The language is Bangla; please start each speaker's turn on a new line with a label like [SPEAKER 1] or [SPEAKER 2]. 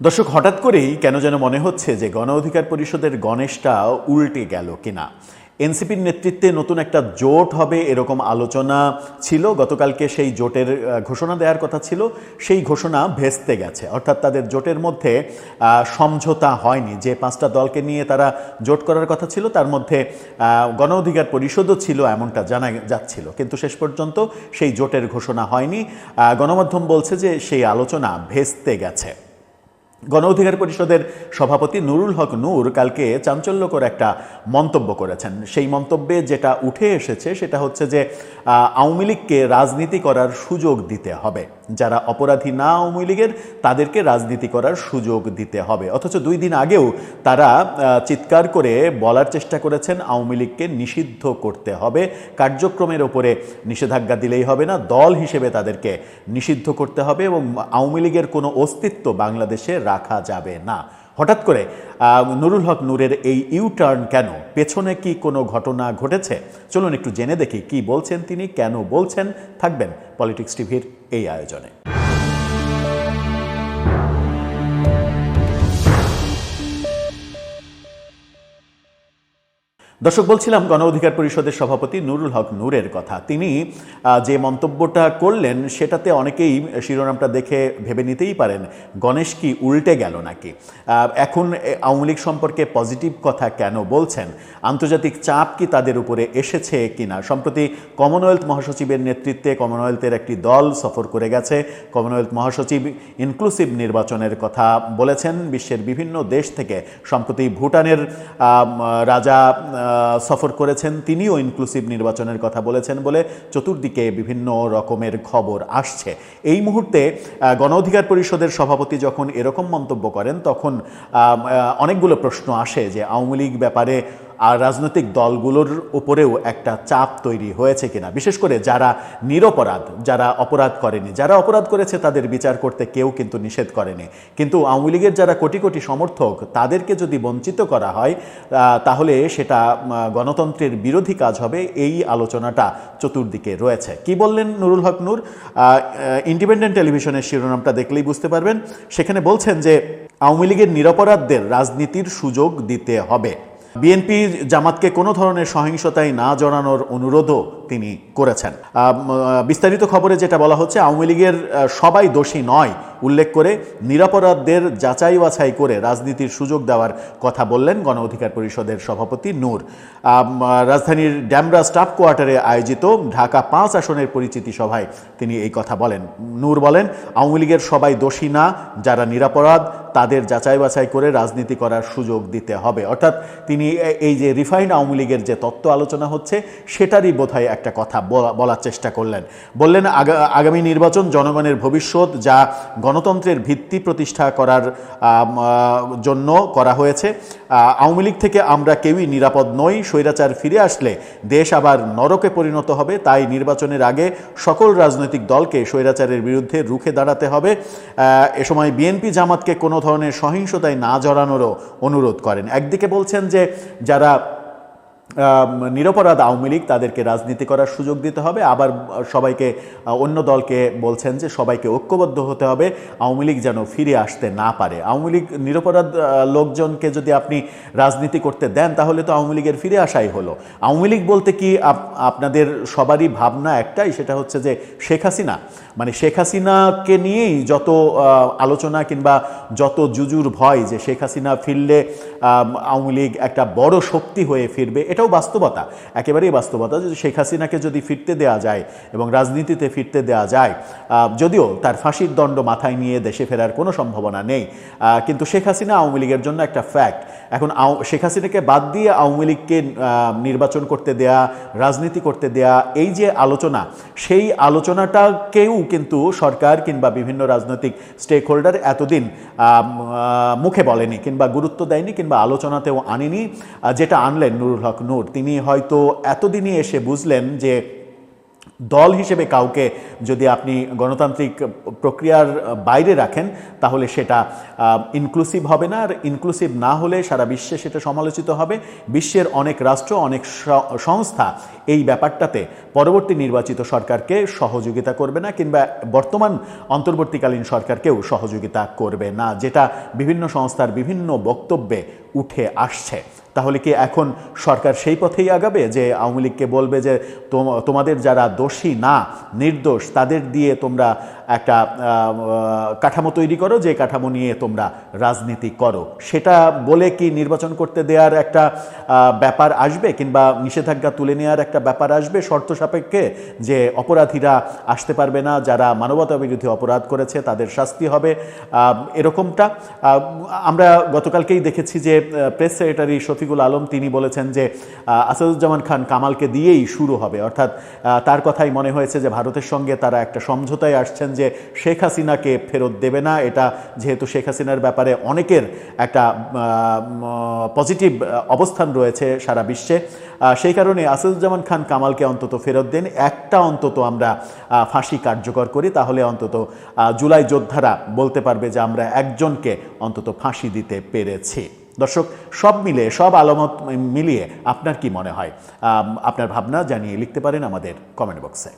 [SPEAKER 1] দর্শক, হঠাৎ করেই কেন যেন মনে হচ্ছে যে গণ অধিকার পরিষদের গণেশটা উল্টে গেল কিনা। এনসিপির নেতৃত্বে নতুন একটা জোট হবে এরকম আলোচনা ছিল। গতকালকে সেই জোটের ঘোষণা দেওয়ার কথা ছিল। সেই ঘোষণা ভেস্তে গেছে। অর্থাৎ তাদের জোটের মধ্যে সমঝোতা হয়নি। যে পাঁচটা দলকে নিয়ে তারা জোট করার কথা ছিল, তার মধ্যে গণ অধিকার পরিষদও ছিল এমনটা জানা যাচ্ছিল। কিন্তু শেষ পর্যন্ত সেই জোটের ঘোষণা হয়নি। গণমাধ্যম বলছে যে সেই আলোচনা ভেস্তে গেছে। গণ অধিকার পরিষদের সভাপতি নুরুল হক নূর কালকে চাঞ্চল্যকর একটা মন্তব্য করেছেন। সেই মন্তব্যে যেটা উঠে এসেছে সেটা হচ্ছে যে আওয়ামী লীগকে রাজনীতি করার সুযোগ দিতে হবে। যারা অপরাধী না আওয়ামী লীগের তাদেরকে রাজনীতি করার সুযোগ দিতে হবে। অথচ দুই দিন আগেও তারা চিৎকার করে বলার চেষ্টা করেছেন, আওয়ামী লীগকে নিষিদ্ধ করতে হবে। কার্যক্রমের ওপরে নিষেধাজ্ঞা দিলেই হবে না, দল হিসেবে তাদেরকে নিষিদ্ধ করতে হবে এবং আওয়ামী লীগের কোনো অস্তিত্ব বাংলাদেশে রাখা যাবে না। হঠাৎ করে নুরুল হক নূরের এই ইউটার্ন কেন? পেছনে কি কোনো ঘটনা ঘটেছে? চলুন একটু জেনে দেখি কি বলছেন তিনি, কেন বলছেন? থাকবেন পলিটিক্স টিভির এই আয়োজনে। দর্শক, বলছিলাম গণ অধিকার পরিষদের সভাপতি নুরুল হক নূরের কথা। তিনি যে মন্তব্যটা করলেন, সেটাতে অনেকেই শিরোনামটা দেখে ভেবে নিতেই পারেন, গণেশ কি উল্টে গেল নাকি? এখন আওয়ামী লীগ সম্পর্কে পজিটিভ কথা কেন বলছেন? আন্তর্জাতিক চাপ কি তাদের উপরে এসেছে কিনা? সম্প্রতি কমনওয়েলথ মহাসচিবের নেতৃত্বে কমনওয়েলথের একটি দল সফর করে গেছে। কমনওয়েলথ মহাসচিব ইনক্লুসিভ নির্বাচনের কথা বলেছেন। বিশ্বের বিভিন্ন দেশ থেকে, সম্প্রতি ভুটানের রাজা সফর করেছেন, তিনিও ইনক্লুসিভ নির্বাচনের কথা বলেছেন বলে চতুর্দিকে বিভিন্ন রকমের খবর আসছে। এই মুহূর্তে গণ অধিকার পরিষদের সভাপতি যখন এরকম মন্তব্য করেন, তখন অনেকগুলো প্রশ্ন আসে যে আওয়ামী লীগ ব্যাপারে আর রাজনৈতিক দলগুলোর উপরেও একটা চাপ তৈরি হয়েছে কিনা। বিশেষ করে যারা নিরপরাধ, যারা অপরাধ করেনি। যারা অপরাধ করেছে তাদের বিচার করতে কেউ কিন্তু নিষেধ করেনি। কিন্তু আওয়ামী লীগের যারা কোটি কোটি সমর্থক, তাদেরকে যদি বঞ্চিত করা হয় তাহলে সেটা গণতন্ত্রের বিরোধী কাজ হবে। এই আলোচনাটা চতুর্দিকে রয়েছে। কি বললেন নুরুল হক নূর? ইন্ডিপেন্ডেন্ট টেলিভিশনের শিরোনামটা দেখলেই বুঝতে পারবেন। সেখানে বলছেন যে, আওয়ামী লীগের নিরপরাধদের রাজনীতির সুযোগ দিতে হবে। বিএনপি জামাতকে কোনো ধরনের সহিংসতায় না জড়ানোর অনুরোধও তিনি করেছেন। বিস্তারিত খবরে যেটা বলা হচ্ছে, আওয়ামী লীগের সবাই দোষী নয়, উল্লেখ করে নিরাপরাধদের যাচাই বাছাই করে রাজনীতির সুযোগ দেওয়ার কথা বললেন গণ অধিকার পরিষদের সভাপতি নূর। রাজধানীর ড্যামরা স্টাফ কোয়ার্টারে আয়োজিত ঢাকা পাঁচ আসনের পরিচিতি সভায় তিনি এই কথা বলেন। নূর বলেন, আওয়ামী লীগের সবাই দোষী না, যারা নিরাপরাধ, তাদের যাচাই বাছাই করে রাজনীতি করার সুযোগ দিতে হবে। অর্থাৎ তিনি এই যে রিফাইন আওয়ামী লীগের যে তত্ত্ব আলোচনা হচ্ছে, সেটারই বোধহয় একটা কথা বলা- বলার চেষ্টা করলেন। বললেন আগামী নির্বাচন, জনগণের ভবিষ্যৎ যা গণতন্ত্রের ভিত্তি প্রতিষ্ঠা করার জন্য করা হয়েছে আওয়ামী লীগ থেকে আমরা কেউই নিরাপদ নই, স্বৈরাচার ফিরে আসলে দেশ আবার নরকে পরিণত হবে, তাই নির্বাচনের আগে সকল রাজনৈতিক দলকে স্বৈরাচারের বিরুদ্ধে রুখে দাঁড়াতে হবে। এ সময় বিএনপি জামাতকে কোনো ধরনের সহিংসতায় না জড়ানোরও অনুরোধ করেন। একদিকে বলছেন যে, যারা নিরপরাধ আওয়ামী লীগ তাদেরকে রাজনীতি করার সুযোগ দিতে হবে। আবার সবাইকে অন্য দলকে বলছেন যে সবাইকে ঐক্যবদ্ধ হতে হবে। আওয়ামী লীগ যেন ফিরে আসতে না পারে। আওয়ামী লীগ নিরপরাধ লোকজনকে যদি আপনি রাজনীতি করতে দেন, তাহলে তো আওয়ামী লীগের ফিরে আসাই হলো। আওয়ামী লীগ বলতে কি আপনাদের সবারই ভাবনা একটাই, সেটা হচ্ছে যে শেখ হাসিনা। মানে শেখ হাসিনাকে নিয়েই যত আলোচনা কিংবা যত জুজুর ভয় যে শেখ হাসিনা ফিরলে আওয়ামী লীগ একটা বড় শক্তি হয়ে ফিরবে এটাও বাস্তবতা। একেবারেই বাস্তবতা যে শেখ হাসিনাকে যদি ফিরতে দেওয়া যায় এবং রাজনীতিতে ফিরতে দেওয়া যায় যদিও তার ফাঁসির দণ্ড মাথায় নিয়ে দেশে ফেরার কোনো সম্ভাবনা নেই কিন্তু শেখ হাসিনা আওয়ামী লীগের জন্য একটা ফ্যাক্ট এখন শেখ হাসিনাকে বাদ দিয়ে আওয়ামী লীগকে নির্বাচন করতে দেয়া, রাজনীতি করতে দেয়া, এই যে আলোচনা, সেই আলোচনাটাকেও কিন্তু সরকার কিংবা বিভিন্ন রাজনৈতিক স্টেক হোল্ডার এতদিন মুখে বলেনি কিংবা গুরুত্ব দেয়নি কিংবা আলোচনাতেও আনেনি যেটা আনলেন নুরুল হক নূর। তিনি হয়তো এতদিনই এসে বুঝলেন যে দল হিসেবে কাউকে যদি আপনি গণতান্ত্রিক প্রক্রিয়ার বাইরে রাখেন, তাহলে সেটা ইনক্লুসিভ হবে না। আর ইনক্লুসিভ না হলে সারা বিশ্বে সেটা সমালোচিত হবে। বিশ্বের অনেক রাষ্ট্র, অনেক সংস্থা এই ব্যাপারটাতে পরবর্তী নির্বাচিত সরকারকে সহযোগিতা করবে না, কিংবা বর্তমান অন্তর্বর্তীকালীন সরকারকেও সহযোগিতা করবে না, যেটা বিভিন্ন সংস্থার বিভিন্ন বক্তব্যে উঠে আসছে। তাহলে কি এখন সরকার সেই পথেই আগাবে যে আওয়ামী লীগকে বলবে যে, তোম- তোমাদের যারা দোষী না নির্দোষ। তাদের দিয়ে তোমরা একটা কাঠামো তৈরি করো, যে কাঠামো নিয়ে তোমরা রাজনীতি করো। সেটা বলে কি নির্বাচন করতে দেওয়ার একটা ব্যাপার আসবে কিংবা নিষেধাজ্ঞা তুলে নেওয়ার একটা ব্যাপার আসবে? শর্ত সাপেক্ষে যে অপরাধীরা আসতে পারবে না, যারা মানবতা বিরোধী অপরাধ করেছে, তাদের শাস্তি হবে এরকমটা। আমরা গতকালকেই দেখেছি যে প্রেস সেক্রেটারি শফিকুল আলম তিনি বলেছেন যে আসাদুজ্জামান খান কামালকে দিয়েই শুরু হবে। অর্থাৎ তার কথাই মনে হয়েছে যে, ভারতের সঙ্গে তারা একটা সমঝোতায় আসছেন যে শেখ হাসিনাকে ফেরত দেবে না, এটা যেহেতু শেখ হাসিনার ব্যাপারে অনেকের একটা পজিটিভ অবস্থান রয়েছে সারা বিশ্বে। সেই কারণে আসাদুজ্জামান খান কামালকে অন্তত ফেরত দেন। একটা অন্তত আমরা ফাঁসি কার্যকর করি, তাহলে অন্তত জুলাই যোদ্ধারা বলতে পারবে যে আমরা একজনকে অন্তত ফাঁসি দিতে পেরেছি। দর্শক, সব মিলে, সব আলামত মিলিয়ে আপনার কি মনে হয়? আপনার ভাবনা জানিয়ে লিখতে পারেন আমাদের কমেন্ট বক্সে